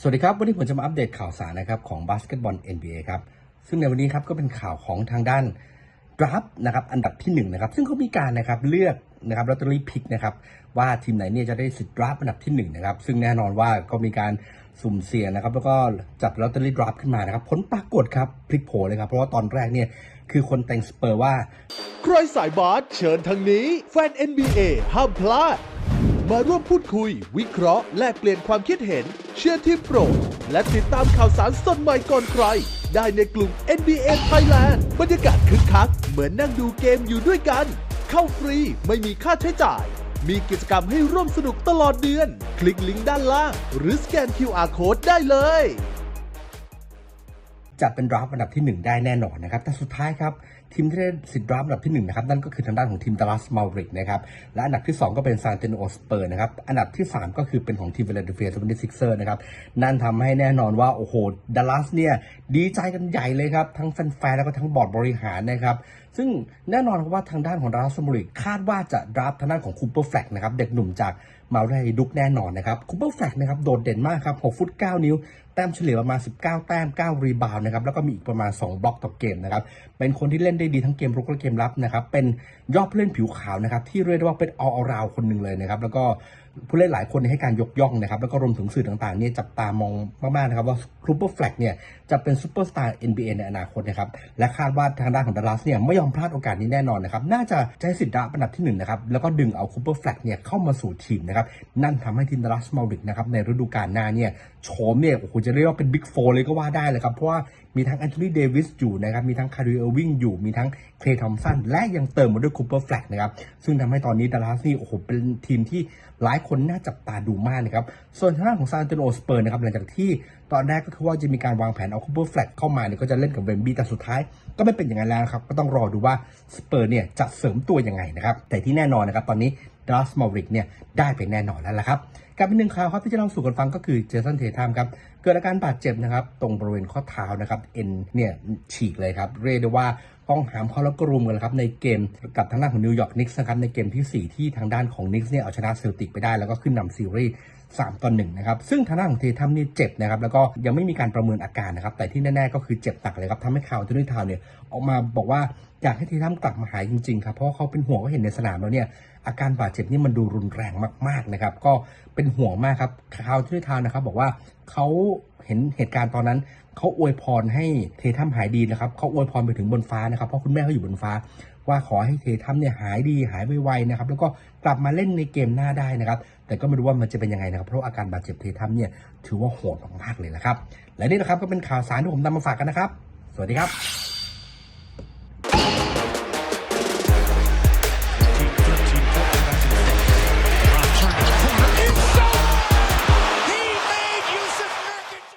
สวัสดีครับ วันนี้ผมจะมาอัปเดตข่าวสารนะครับของบาสเกตบอล NBA ครับ ซึ่งในวันนี้ครับก็เป็นข่าวของทางด้านดราฟนะครับอันดับที่1นะครับซึ่งเขามีการนะครับเลือกนะครับลอตเตอรี่พิกนะครับว่าทีมไหนเนี่ยจะได้สิทธิ์ดราฟอันดับที่1นะครับซึ่งแน่นอนว่าก็มีการสุ่มเสี่ยงนะครับแล้วก็จัดลอตเตอรี่ดราฟขึ้นมานะครับผลปรากฏครับพลิกโผเลยครับเพราะว่าตอนแรกเนี่ยคือคนแต่งสเปอร์ว่า ใครสายบาสเชิญทางนี้แฟน NBA ห้ามพลาด มาร่วมพูดคุย วิเคราะห์ แลกเปลี่ยนความคิดเห็น เชียร์ทีมโปรด และติดตามข่าวสารสดใหม่ก่อนใคร ได้ในกลุ่ม NBA Thailand บรรยากาศคึกคัก เหมือนนั่งดูเกมอยู่ด้วยกัน เข้าฟรีไม่มีค่าใช้จ่าย มีกิจกรรมให้ร่วมสนุกตลอดเดือน คลิกลิงก์ด้านล่าง หรือสแกน QR Code ได้เลยจะเป็นดราฟต์อันดับที่ 1 ได้แน่นอนนะครับ แต่สุดท้ายครับทีมที่ได้สิทธิ์ดราฟอันดับที่1นะครับนั่นก็คือทางด้านของทีมดัลลัสมาริกนะครับและอันดับที่ 2 ก็เป็นซานเตโนสเปอร์นะครับอันดับที่ 3 ก็คือเป็นของทีมเวลาเดเฟียสเปนซิกเซอร์นะครับนั่นทำให้แน่นอนว่าโอ้โหดัลลัสเนี่ยดีใจกันใหญ่เลยครับทั้งแฟนๆแล้วก็ทั้งบอร์ดบริหารนะครับซึ่งแน่นอนครับว่าทางด้านของดัลลัสมาริกคาดว่าจะดราฟทางด้านของคูเปอร์แฟลกนะครับเด็กหนุ่มจากมาเรดุกแน่นอนนะครับคูเปอร์แฟลกนะครับโดดเด่นมากครับ6ฟุต 9 นิ้ว แต้มเฉลี่ยประมาณ 19 แต้ม 9 รีบาวนะครับแล้วก็มีอีกประมาณ 2 บล็อกต่อเกมนะครับเป็นคนที่เล่นได้ดีทั้งเกมรุกและเกมรับนะครับเป็นยอดผู้เล่นผิวขาวนะครับที่เรียกได้ว่าเป็นออลราวคนหนึ่งเลยนะครับแล้วก็ ผู้เล่นหลายคนให้การยกย่องนะครับ แล้วก็รวมถึงสื่อต่างๆเนี่ยจับตามองมากๆนะครับ ว่าคูเปอร์แฟลกเนี่ยจะเป็นซูเปอร์สตาร์ NBA ในอนาคตนะครับ และคาดว่าทางด้านของดัลลัสเนี่ยไม่ยอมพลาดโอกาสนี้แน่นอนนะครับ น่าจะใช้สิทธิ์ดราฟต์อันดับที่หนึ่งนะครับ แล้วก็ดึงเอาคูเปอร์แฟลกเนี่ยเข้ามาสู่ทีมนะครับ นั่นทำให้ทีมดัลลัสมาริกนะครับในฤดูกาลหน้าเนี่ยโฉมเนี่ยโอ้โหจะเรียกว่าเป็นบิ๊กโฟเลยก็ว่าได้เลยครับเพราะว่ามีทั้งแอนโทนีเดวิสอยู่นะครับมีทั้งคาริเออร์วิงอยู่มีทั้งเคลย์ทอมสันและยังเติมมาด้วยคูเปอร์แฟลกนะครับซึ่งทำให้ตอนนี้ดัลลัสนี่โอ้โหเป็นทีมที่หลายคนน่าจับตาดูมากนะครับ ส่วนทางด้านของซานเตโนสเปอร์นะครับหลังจากที่ตอนแรกก็คือว่าจะมีการวางแผนเอาคูเปอร์แฟลกเข้ามาเนี่ยก็จะเล่นกับเวมบี้แต่สุดท้ายก็ไม่เป็นอย่างนั้นแล้วครับ ก็ต้องรอดูว่าสเปอร์เนี่ยจะเสริมตัวยังไงนะครับ แต่ที่แน่นอนนะครับตอนนี้ดัสมาริกเนี่ยได้ไปแน่นอนแล้วละครับ กับอีกหนึ่งข่าวครับที่จะเล่าสู่กันฟังก็คือเจสันเททัมครับเกิดอาการบาดเจ็บนะครับ ตรงบริเวณข้อเท้านะครับเอ็นเนี่ยฉีกเลยครับเรียกได้ว่าต้องหามเขาแล้วก็รุมกันลยครับในเกมกับทางด้านของนิวยอร์กนิกส์นะครับในเกมทีสี่ 4 ที่ทางด้านของนิกส์เนี่ยเอาชนะเซลติกไปได้แล้วก็ขึ้นนำซีรีส์3ต่อ1นะครับ ซึ่งทางด้านของเททัมนี่เจ็บนะครับ แล้วก็ยังไม่มีการประเมินอาการนะครับ แต่ที่แน่ ๆ ก็คือเจ็บหนักเลยครับทำให้ข่าวทุนิทาวเนี่ยออกมาบอกว่าอยากให้เททัมกลับมาหายจริงๆครับเพราะเขาเป็นห่วงเขาเห็นในสนามแล้วเนี่ยอาการบาดเจ็บนี่มันดูรุนแรงมากๆนะครับ ก็เป็นห่วงมากครับข่าวทุนิทาวนะครับ บอกว่าเขาเห็นเหตุการณ์ตอนนั้นเขาอวยพรให้เททัมหายดีนะครับเขาอวยพรไปถึงบนฟ้านะครับเพราะคุณแม่เขาอยู่บนฟ้า ว่าขอให้เททัมเนี่ยหายดีหายไวๆนะครับแล้วก็กลับมาเล่นในเกมหน้าได้นะครับ แต่ก็ไม่รู้ว่ามันจะเป็นยังไงนะครับ เพราะอาการบาดเจ็บเททัมเนี่ยถือว่าโหดมากๆเลยนะครับ และนี่นะครับก็เป็นข่าวสารที่ผมนำมาฝากกันนะครับ สวัสดีครับ